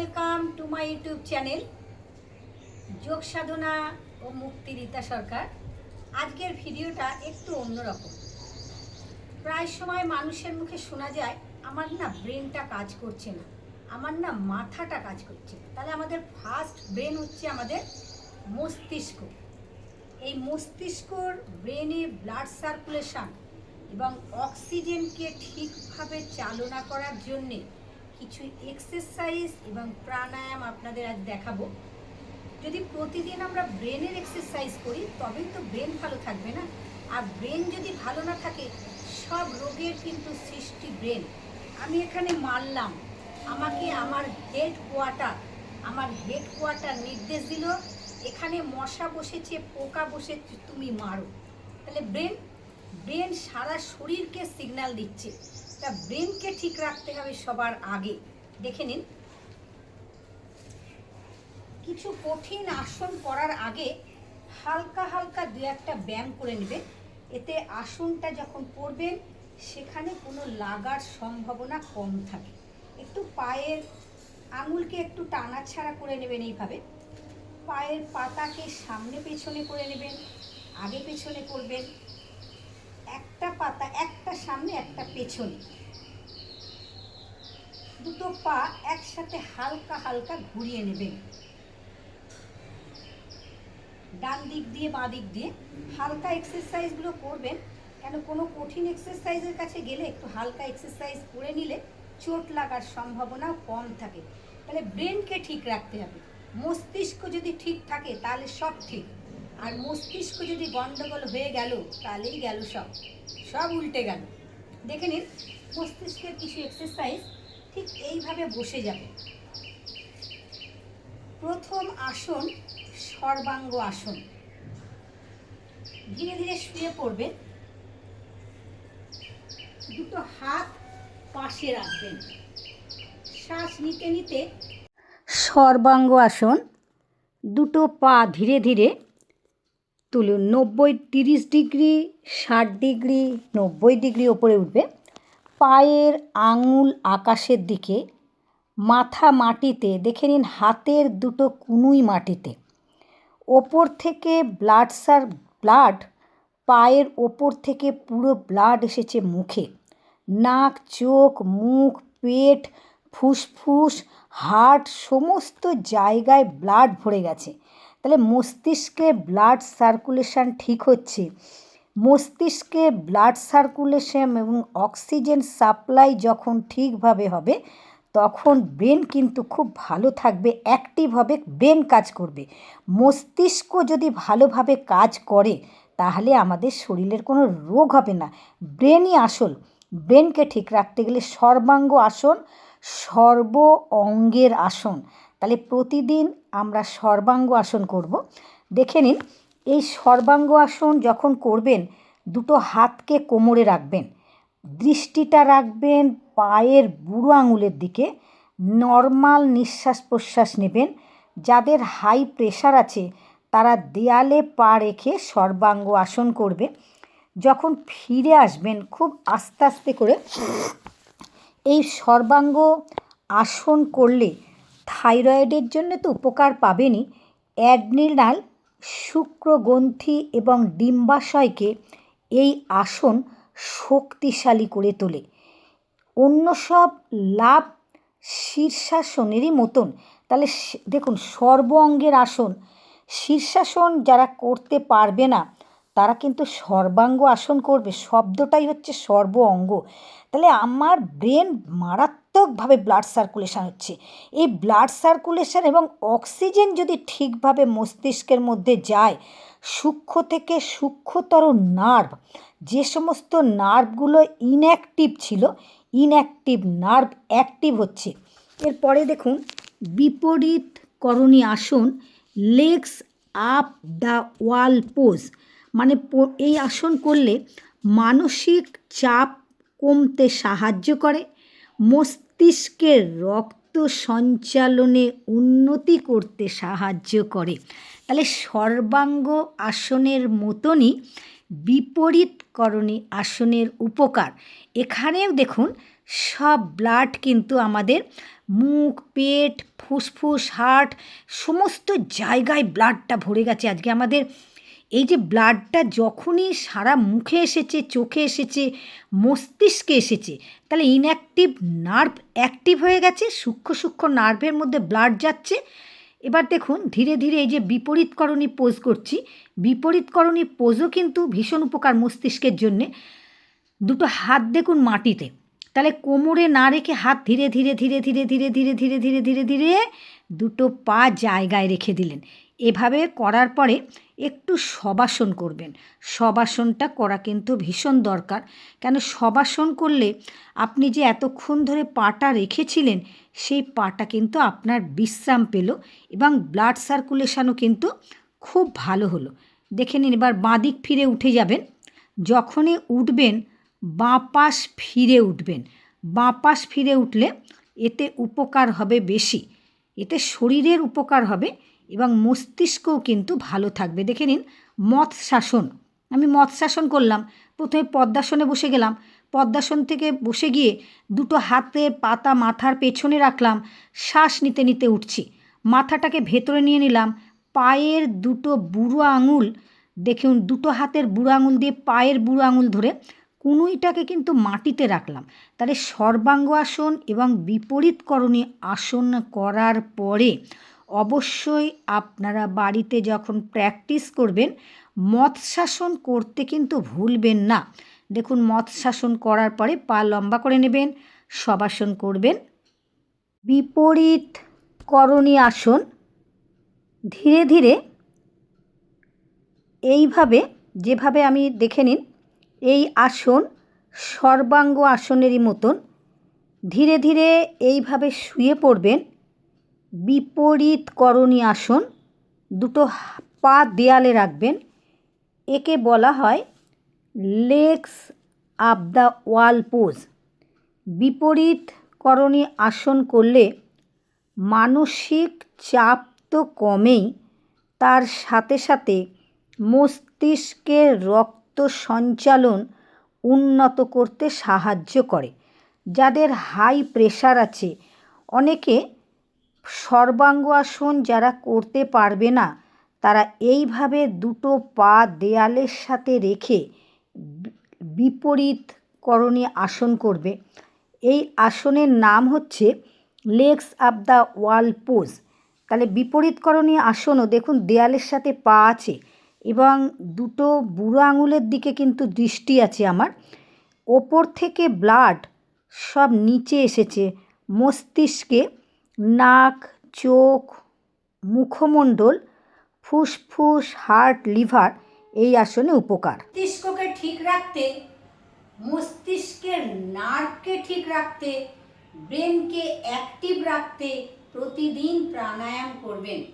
Welcome to my YouTube channel Yog Sadhana ও মুক্তি রীতা সরকার আজকের ভিডিওটা একটু অন্যরকম। প্রায় সময় মানুষের মুখে শোনা যায়, আমার না ব্রেনটা কাজ করছে না, আমার না মাথাটা কাজ করছে তাহলে আমাদের ফার্স্ট ব্রেন হচ্ছে আমাদের মস্তিষ্ক। এই মস্তিষ্কর ব্রেনে ব্লাড সার্কুলেশন এবং অক্সিজেনকে ঠিকভাবে চালনা করার জন্যে কিছু এক্সারসাইজ এবং প্রাণায়াম আপনাদের আজ দেখাবো। যদি প্রতিদিন আমরা ব্রেনের এক্সারসাইজ করি, তবেই তো ব্রেন ভালো থাকবে না? আর ব্রেন যদি ভালো না থাকে, সব রোগের কিন্তু সৃষ্টি ব্রেন। আমি এখানে মারলাম। আমাকে আমার হেড কোয়ার্টার আমার হেড কোয়ার্টার নির্দেশ দিল, এখানে মশা বসেছে, পোকা বসেছে, তুমি মারো। তাহলে ব্রেন ব্রেন সারা শরীরকে সিগন্যাল দিচ্ছে। তা ব্রেনকে ঠিক রাখতে হবে সবার আগে। দেখে নিন। কিছু কঠিন আসন করার আগে হালকা হালকা দু একটা ব্যায়াম করে নেবে এতে আসনটা যখন করবেন সেখানে কোনো লাগার সম্ভাবনা কম থাকে। একটু পায়ের আঙুলকে একটু টানাছাড়া করে নেবেন এইভাবে। পায়ের পাতাকে সামনে পেছনে করে নেবেন আগে পেছনে করবেন। একটা পাতা, একটা সামনে, একটা পেছনে। দুটো পা একসাথে হালকা হালকা ঘুরিয়ে নেবেন। ডান দিক দিয়ে, বাঁ দিক দিয়ে। হালকা এক্সারসাইজগুলো করবেন। কেন কোনো কঠিন এক্সারসাইজের কাছে গেলে একটু হালকা এক্সারসাইজ করে নিলে চোট লাগার সম্ভাবনা কম থাকে। তাহলে ব্রেনকে ঠিক রাখতে হবে। মস্তিষ্ক যদি ঠিক থাকে, তাহলে সব ঠিক। আর মস্তিষ্ক যদি গন্ডগোল হয়ে গেল, তাহলেই গেল সব। সব উল্টে গেল। দেখে নিন, মস্তিষ্কের কিছু এক্সারসাইজ ঠিক এইভাবে বসে যাবে। প্রথম আসন, সর্বাঙ্গ আসন। ধীরে ধীরে শুয়ে পড়বেন দুটো হাত পাশে রাখবেন। শ্বাস নিতে নিতে সর্বাঙ্গ আসন, দুটো পা ধীরে ধীরে তুলুন নব্বই তিরিশ ডিগ্রি, ষাট ডিগ্রি, নব্বই ডিগ্রি ওপরে উঠবে। পায়ের আঙুল আকাশের দিকে, মাথা মাটিতে, দেখে নিন হাতের দুটো কুনুই মাটিতে। ওপর থেকে ব্লাড সার ব্লাড পায়ের ওপর থেকে পুরো ব্লাড এসেছে মুখে। নাক, চোখ, মুখ, পেট, ফুসফুস হার্ট সমস্ত জায়গায় ব্লাড ভরে গেছে। তাহলে মস্তিষ্কে ব্লাড সার্কুলেশন ঠিক হচ্ছে। মস্তিষ্কে ব্লাড সার্কুলেশন এবং অক্সিজেন সাপ্লাই যখন ঠিকভাবে হবে, তখন ব্রেন কিন্তু খুব ভালো থাকবে অ্যাক্টিভ হবে ব্রেন কাজ করবে। মস্তিষ্ক যদি ভালোভাবে কাজ করে, তাহলে আমাদের শরীরের কোনো রোগ হবে না। ব্রেনই আসল। ব্রেনকে ঠিক রাখতে গেলে সর্বাঙ্গ আসন সর্ব অঙ্গের আসন। তাহলে প্রতিদিন আমরা সর্বাঙ্গ আসন করব। দেখে নিন, এই সর্বাঙ্গ আসন যখন করবেন, দুটো হাতকে কোমরে রাখবেন, দৃষ্টিটা রাখবেন, পায়ের বুড়ো আঙুলের দিকে, নর্মাল নিঃশ্বাস প্রশ্বাস নেবেন, যাদের হাই প্রেশার আছে, তারা দেয়ালে পা রেখে সর্বাঙ্গ আসন করবে। যখন ফিরে আসবেন, খুব আস্তে আস্তে করে এই সর্বাঙ্গ আসন করলে থাইরয়েডের জন্য তো উপকার পাবেনই। অ্যাড্রিনাল শুক্রগ্রন্থি এবং ডিম্বাশয়কে এই আসন শক্তিশালী করে তোলে। অন্য সব লাভ শীর্ষাসনেরই মতন। তাহলে দেখুন, সর্ব অঙ্গের আসন। শীর্ষাসন যারা করতে পারবে না, তারা কিন্তু সর্বাঙ্গ আসন করবে। শব্দটাই হচ্ছে সর্ব অঙ্গ। তাহলে আমার ব্রেন মারাত্মকভাবে ব্লাড সার্কুলেশন হচ্ছে। এই ব্লাড সার্কুলেশন এবং অক্সিজেন যদি ঠিকভাবে মস্তিষ্কের মধ্যে যায়, সূক্ষ্ম থেকে সূক্ষ্মতর নার্ভ যে সমস্ত নার্ভগুলো ইনঅ্যাক্টিভ ছিল ইনঅ্যাক্টিভ নার্ভ অ্যাক্টিভ হচ্ছে। এরপরে দেখুন, Viparita Karani asana legs up the wall pose মানে এই আসন করলে মানসিক চাপ কমতে সাহায্য করে। মস্তিষ্কের রক্ত সঞ্চালনে উন্নতি করতে সাহায্য করে। তাহলে সর্বাঙ্গ আসনের মতনই বিপরীতকরণী আসনের উপকার। এখানেও দেখুন, সব ব্লাড কিন্তু আমাদের মুখ, পেট, ফুসফুস, হার্ট, সমস্ত জায়গায় ব্লাডটা ভরে গেছে। আজকে আমাদের এই যে ব্লাডটা যখনই সারা মুখে এসেছে চোখে এসেছে মস্তিষ্কে এসেছে তাহলে ইনঅ্যাক্টিভ নার্ভ অ্যাক্টিভ হয়ে গেছে সূক্ষ্ম সূক্ষ্ম নার্ভের মধ্যে ব্লাড যাচ্ছে এবার দেখুন ধীরে ধীরে এই যে বিপরীতকরণী পোজ করছি বিপরীতকরণী পোজও কিন্তু ভীষণ উপকার মস্তিষ্কের জন্যে দুটো হাত দেখুন মাটিতে তাহলে কোমরে না রেখে হাত ধীরে ধীরে ধীরে ধীরে ধীরে ধীরে ধীরে ধীরে ধীরে ধীরে দুটো পা জায়গায় রেখে দিলেন এভাবে করার পরে একটু শবাসন করবেন। শবাসনটা করা কিন্তু ভীষণ দরকার। কেন শবাসন করলে আপনি যে এতক্ষণ ধরে পাটা রেখেছিলেন, সেই পাটা কিন্তু আপনার বিশ্রাম পেল এবং ব্লাড সার্কুলেশনও কিন্তু খুব ভালো হলো। দেখে নিন, এবার বাঁদিক ফিরে উঠে যাবেন। যখনই উঠবেন, বাঁ পাশ ফিরে উঠবেন। বাঁ পাশ ফিরে উঠলে এতে উপকার হবে বেশি। এতে শরীরের উপকার হবে। এবং মস্তিষ্কও কিন্তু ভালো থাকবে। দেখে নিন মথ শাসন আমি মথ শাসন করলাম, প্রথমে পদ্মাসনে বসে গেলাম। পদ্মাসন থেকে বসে গিয়ে দুটো হাতের পাতা মাথার পেছনে রাখলাম, শ্বাস নিতে নিতে উঠছি। মাথাটাকে ভেতরে নিয়ে নিলাম, পায়ের দুটো বুড়ো আঙুল। দেখুন দুটো হাতের বুড়ো আঙুল দিয়ে পায়ের বুড়ো আঙুল ধরে কুনুইটাকে কিন্তু মাটিতে রাখলাম। তাহলে সর্বাঙ্গ আসন এবং বিপরীতকরণী আসন করার পরে অবশ্যই আপনারা বাড়িতে যখন প্র্যাকটিস করবেন, মৎস্যাসন করতে কিন্তু ভুলবেন না। দেখুন, মৎস্যাসন করার পরে পা লম্বা করে নেবেন, শবাসন করবেন। বিপরীত করণী আসন ধীরে ধীরে এইভাবে, যেভাবে আমি দেখে নিন, এই আসন সর্বাঙ্গ আসনেরই মতন ধীরে ধীরে এইভাবে শুয়ে পড়বেন। বিপরীত করণী আসন দুটো পা দেয়ালে রাখবেন। একে বলা হয় legs up the wall pose Viparita Karani asana করলে মানসিক চাপ তো কমেই, তার সাথে সাথে মস্তিষ্কের রক্ত সঞ্চালন উন্নত করতে সাহায্য করে। যাদের হাই প্রেশার আছে, অনেকে সর্বাঙ্গ আসন যারা করতে পারবে না, তারা এইভাবে দুটো পা দেয়ালের সাথে রেখে বিপরীত করণী আসন করবে। এই আসনের নাম হচ্ছে legs up the wall pose তাহলে বিপরীতকরণী আসনও দেখুন দেয়ালের সাথে পা আছে এবং দুটো বুড়ো আঙুলের দিকে কিন্তু দৃষ্টি আছে আমার। ওপর থেকে ব্লাড সব নিচে এসেছে, মস্তিষ্কে নাক, চোখ, মুখমণ্ডল, ফুসফুস, হার্ট, লিভার এই আসনে উপকার। মস্তিষ্ককে ঠিক রাখতে, মস্তিষ্কের নার্ভকে ঠিক রাখতে, ব্রেনকে অ্যাক্টিভ রাখতে প্রতিদিন প্রাণায়াম করবেন।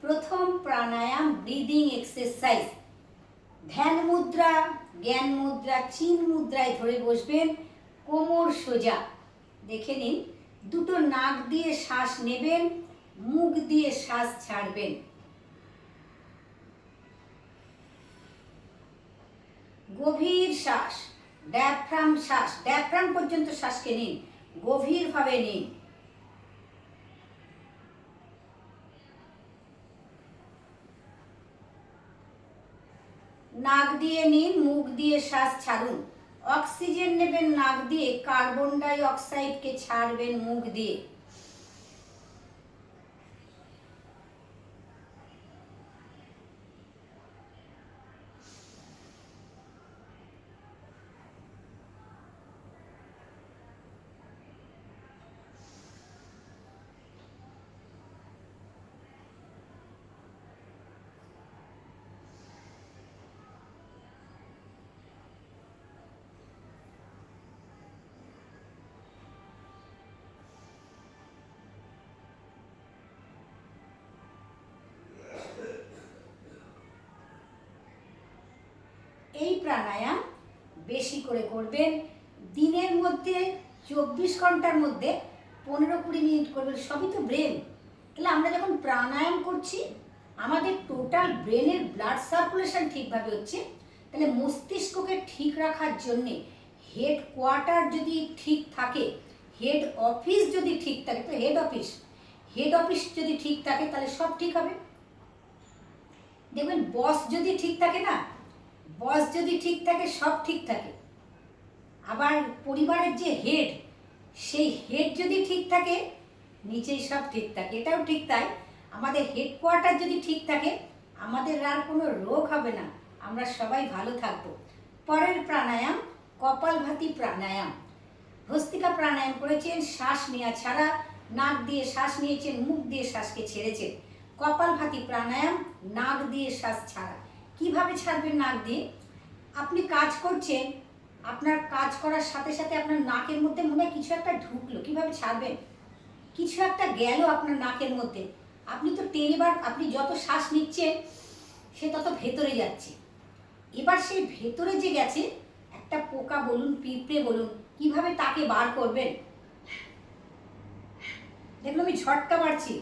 প্রথম প্রাণায়াম, ব্রিদিং এক্সারসাইজ। ধ্যান মুদ্রা, জ্ঞান মুদ্রা, চিন মুদ্রায় ধরে বসবেন, কোমর সোজা। দেখে নিন। দুটো নাক দিয়ে শ্বাস নেবেন, মুখ দিয়ে শ্বাস ছাড়বেন। গভীর শ্বাস, ড্যাফ্রাম শ্বাস, ড্যাফ্রাম পর্যন্ত শ্বাসকে নিন, গভীরভাবে নিন। নাক দিয়ে নিন, মুখ দিয়ে শ্বাস ছাড়ুন। অক্সিজেন নেবেন নাক দিয়ে কার্বন ডাই অক্সাইডকে ছাড়বেন মুখ দিয়ে। এই প্রাণায়াম বেশি করে করবেন। দিনের মধ্যে চব্বিশ ঘণ্টার মধ্যে পনেরো কুড়ি মিনিট করবেন, সবই তো ব্রেন। তাহলে আমরা যখন প্রাণায়াম করছি, আমাদের টোটাল ব্রেনের ব্লাড সার্কুলেশন ঠিকভাবে হচ্ছে। তাহলে মস্তিষ্ককে ঠিক রাখার জন্যে হেড কোয়ার্টার যদি ঠিক থাকে, হেড অফিস যদি ঠিক থাকে, তো হেড অফিস হেড অফিস যদি ঠিক থাকে, তাহলে সব ঠিক হবে। দেখবেন বস যদি ঠিক থাকে না বস যদি ঠিক থাকে, সব ঠিক থাকে। আবার পরিবারের যে হেড সেই হেড যদি ঠিক থাকে, নিচেই সব ঠিক থাকে। এটাও ঠিক তাই। আমাদের হেডকোয়ার্টার যদি ঠিক থাকে, আমাদের আর কোনো রোগ হবে না। আমরা সবাই ভালো থাকব। পরের প্রাণায়াম, কপালভাতি প্রাণায়াম। ভস্তিকা প্রাণায়াম করেছেন, শ্বাস নেওয়া ছাড়া নাক দিয়ে শ্বাস নিয়েছেন, মুখ দিয়ে শ্বাসকে ছেড়েছেন। কপালভাতি প্রাণায়াম, নাক দিয়ে শ্বাস ছাড়া। কীভাবে ছাড়বেন নাক দিয়ে? আপনি কাজ করছেন, আপনার কাজ করার সাথে সাথে আপনার নাকের মধ্যে মনে কিছু একটা ঢুকলো, কীভাবে ছাড়বেন? কিছু একটা গেল আপনার নাকের মধ্যে। আপনি তো টেনেবার, আপনি যত শ্বাস নিচ্ছেন, সে তত ভেতরে যাচ্ছে। এবার সেই ভেতরে যে গেছে, একটা পোকা বলুন, পিঁপড়ে বলুন, কীভাবে তাকে বার করবেন? দেখল আমি ঝটকা মারছি।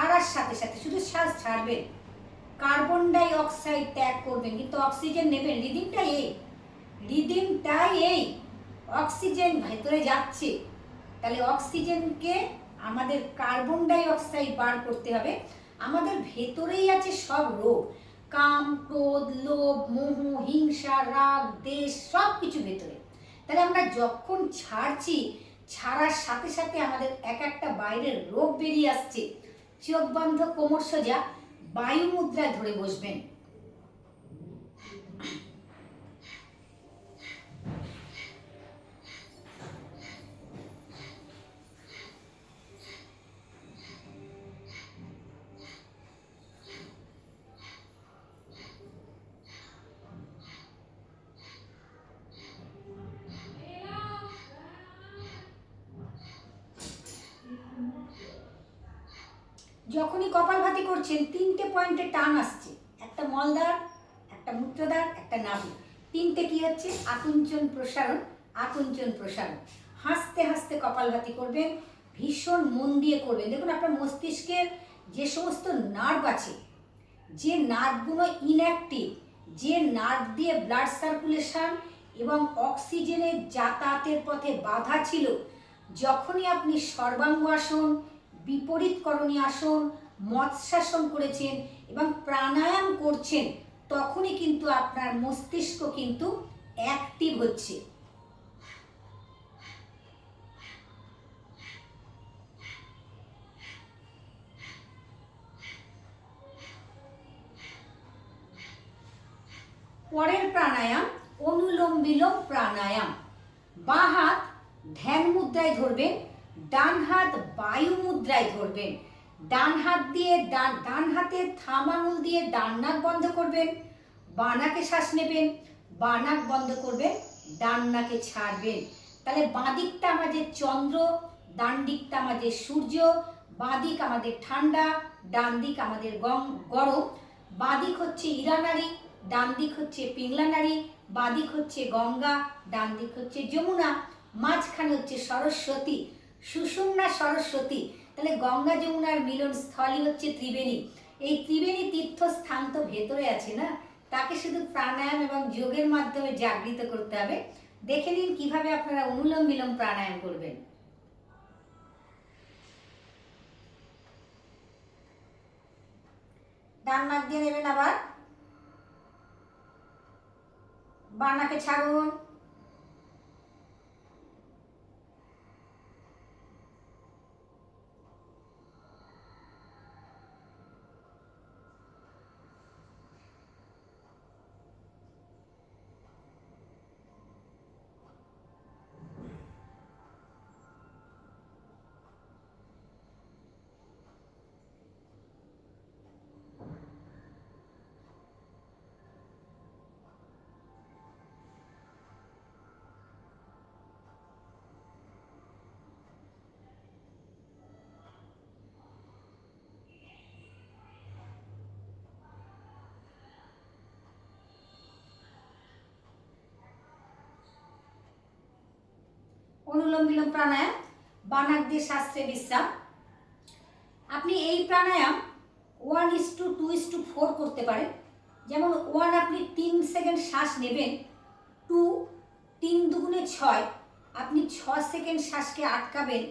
ঝাড়ার সাথে সাথে শুধু শ্বাস ছাড়বেন। কার্বন ডাই অক্সাইড ত্যাগ করবেন, কিন্তু অক্সিজেন নেবেন। রিদিমটা এই। রিদিমটাই এই। অক্সিজেন ভেতরে যাচ্ছে। তাহলে অক্সিজেনকে আমাদের কার্বন ডাই অক্সাইড বার করতে হবে। আমাদের ভেতরেই আছে সব রোগ। কাম, ক্রোধ, লোভ, মোহ, হিংসা, রাগ, দেশ সব কিছু ভেতরে। তাহলে আমরা যখন ছাড়ছি, ছাড়ার সাথে সাথে আমাদের এক একটা বাইরের রোগ বেরিয়ে আসছে। চোখ বন্ধ কোমর সোজা বায়ু মুদ্রায় ধরে বসবেন। যখনই কপালভাতি করছেন, তিনটে পয়েন্টে টান আসছে। একটা মলদার একটা মূত্রদার একটা নাভি তিনটে কি হচ্ছে? আকুঞ্চন প্রসারণ আকুঞ্চন প্রসারণ। হাসতে হাসতে কপালভাতি করবেন, ভীষণ মন দিয়ে করবেন। দেখুন, আপনার মস্তিষ্কের যে সমস্ত নার্ভ আছে, যে নার্ভগুলো ইনঅ্যাক্টিভ যে নার্ভ দিয়ে ব্লাড সার্কুলেশন এবং অক্সিজেনের যাতায়াতের পথে বাধা ছিল, যখনই আপনি সর্বাঙ্গ আসন বিপরীতকরণী আসন, মৎস্যাসন করেছেন এবং প্রাণায়াম করছেন, তখনই কিন্তু আপনার মস্তিষ্ক কিন্তু অ্যাক্টিভ হচ্ছে। পরের প্রাণায়াম অনুলোম বিলোম প্রাণায়াম। বাঁ হাত ধ্যান মুদ্রায় ধরবেন ডান হাত বায়ু মুদ্রায় ধরবেন। ডান হাত দিয়ে ডান ডান হাতের থাম আঙুল দিয়ে ডান নাক বন্ধ করবেন। বানাকে শ্বাস নেবেন। বানাক বন্ধ করবেন। ডান নাকে ছাড়বেন। তাহলে বাঁ দিকটা আমাদের চন্দ্র, ডান দিকটা আমাদের সূর্য, বাঁ দিক আমাদের ঠান্ডা, ডান দিক আমাদের গরম। বাঁ দিক হচ্ছে ইরানারী ডান দিক হচ্ছে পিংলা নারী, বাঁ দিক হচ্ছে গঙ্গা, ডান দিক হচ্ছে যমুনা, মাঝখানে হচ্ছে সরস্বতী। সুষুম্না সরস্বতী। তাহলে গঙ্গা যমুনার মিলন স্থলই হচ্ছে ত্রিবেণী। এই ত্রিবেণী তীর্থস্থান তো ভেতরে আছে না? তাকে শুধু প্রাণায়াম এবং যোগের মাধ্যমে জাগৃত করতে হবে। দেখে নিন কীভাবে আপনারা অনুলোম বিলোম প্রাণায়াম করবেন। ডান নাক দিয়ে নেবেন আবার। বানাকে ছাড়ুন। অনুলোম বিলোম প্রাণায়াম, বানাক দিয়ে শাস্ত্রে বিশ্রাম। আপনি এই pranayama one is to two is to four করতে পারেন। যেমন ওয়ান আপনি তিন সেকেন্ড শ্বাস নেবেন টু তিন দুগুণে ছয়, আপনি ছ সেকেন্ড শ্বাসকে আটকাবেন,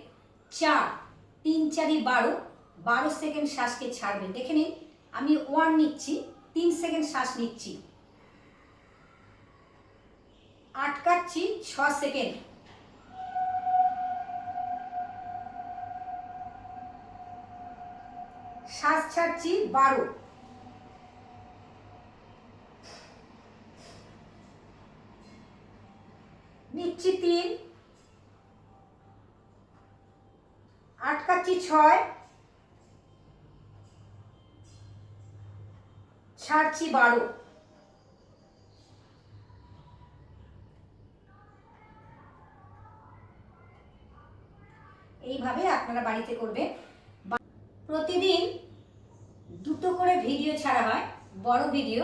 চার, তিন চারি বারো বারো সেকেন্ড শ্বাসকে ছাড়বেন। দেখে নিন, আমি ওয়ান নিচ্ছি, তিন সেকেন্ড শ্বাস নিচ্ছি। আটকাচ্ছি ছ সেকেন্ড। শ্বাস ছাড়ছি বারো। নিচ্ছি তিন। আটকাচ্ছি ছয়। ছাড়ছি বারো। এইভাবে আপনারা বাড়িতে করবেন। প্রতিদিন দুটো করে ভিডিও ছাড়া হয়, বড় ভিডিও।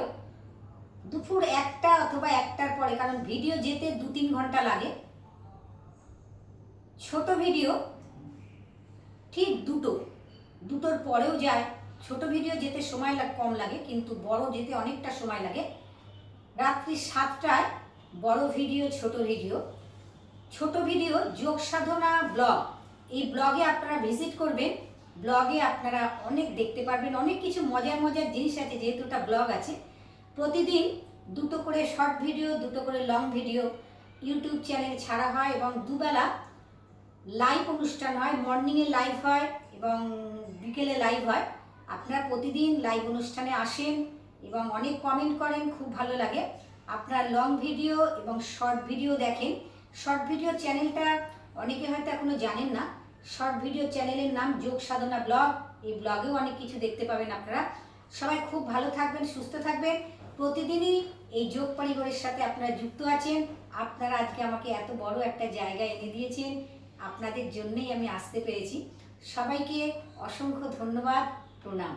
দুপুর একটা অথবা একটার পরে, কারণ ভিডিও যেতে দু তিন ঘণ্টা লাগে। ছোট ভিডিও ঠিক দুটো। দুটোর পরেও যায়। ছোট ভিডিও যেতে সময় কম লাগে, কিন্তু বড় যেতে অনেকটা সময় লাগে। রাত্রি সাতটায় বড় ভিডিও, ছোট ভিডিও। ছোট ভিডিও যোগ সাধনা ব্লগ। এই ব্লগে আপনারা ভিজিট করবেন। ব্লগে আপনারা অনেক দেখতে পারবেন, অনেক কিছু মজার মজার জিনিস আছে, যেহেতু ওটা ব্লগ আছে। প্রতিদিন দুটো করে শর্ট ভিডিও দুটো করে লং ভিডিও ইউটিউব চ্যানেল ছাড়া হয় এবং দুবেলা লাইভ অনুষ্ঠান হয় মর্নিংয়ে লাইভ হয় এবং বিকেলে লাইভ হয়। আপনারা প্রতিদিন লাইভ অনুষ্ঠানে আসেন এবং অনেক কমেন্ট করেন, খুব ভালো লাগে। আপনারা লং ভিডিও এবং শর্ট ভিডিও দেখেন। শর্ট ভিডিও চ্যানেলটা অনেকে হয়তো এখনও জানেন না। শর্ট ভিডিও চ্যানেলের নাম যোগ সাধনা ব্লগ। এই ব্লগেও অনেক কিছু দেখতে পাবেন আপনারা। সবাই খুব ভালো থাকবেন, সুস্থ থাকবেন। প্রতিদিনই এই যোগ পরিবারের সাথে আপনারা যুক্ত আছেন। আপনারা আজকে আমাকে এত বড় একটা জায়গা এনে দিয়েছেন। আপনাদের জন্যই আমি আসতে পেরেছি। সবাইকে অসংখ্য ধন্যবাদ। প্রণাম।